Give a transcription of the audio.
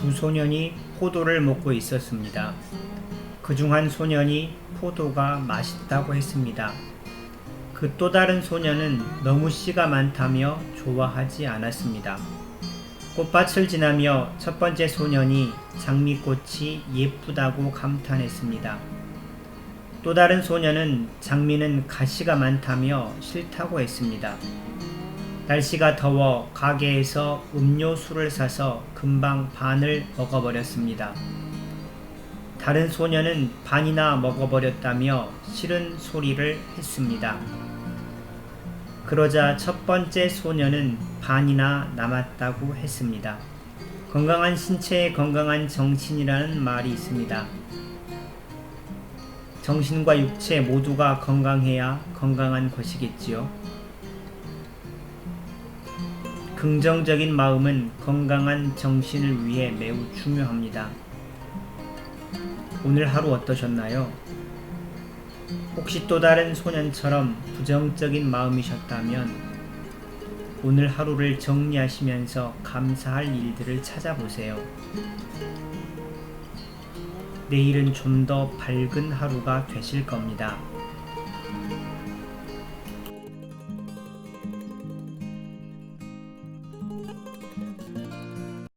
두 소년이 포도를 먹고 있었습니다. 그 중 한 소년이 포도가 맛있다고 했습니다. 그 또 다른 소년은 너무 씨가 많다며 좋아하지 않았습니다. 꽃밭을 지나며 첫 번째 소년이 장미꽃이 예쁘다고 감탄했습니다. 또 다른 소년은 장미는 가시가 많다며 싫다고 했습니다. 날씨가 더워 가게에서 음료수를 사서 금방 반을 먹어버렸습니다. 다른 소년은 반이나 먹어버렸다며 싫은 소리를 했습니다. 그러자 첫 번째 소년은 반이나 남았다고 했습니다. 건강한 신체에 건강한 정신이라는 말이 있습니다. 정신과 육체 모두가 건강해야 건강한 것이겠지요. 긍정적인 마음은 건강한 정신을 위해 매우 중요합니다. 오늘 하루 어떠셨나요? 혹시 또 다른 소년처럼 부정적인 마음이셨다면 오늘 하루를 정리하시면서 감사할 일들을 찾아보세요. 내일은 좀 더 밝은 하루가 되실 겁니다.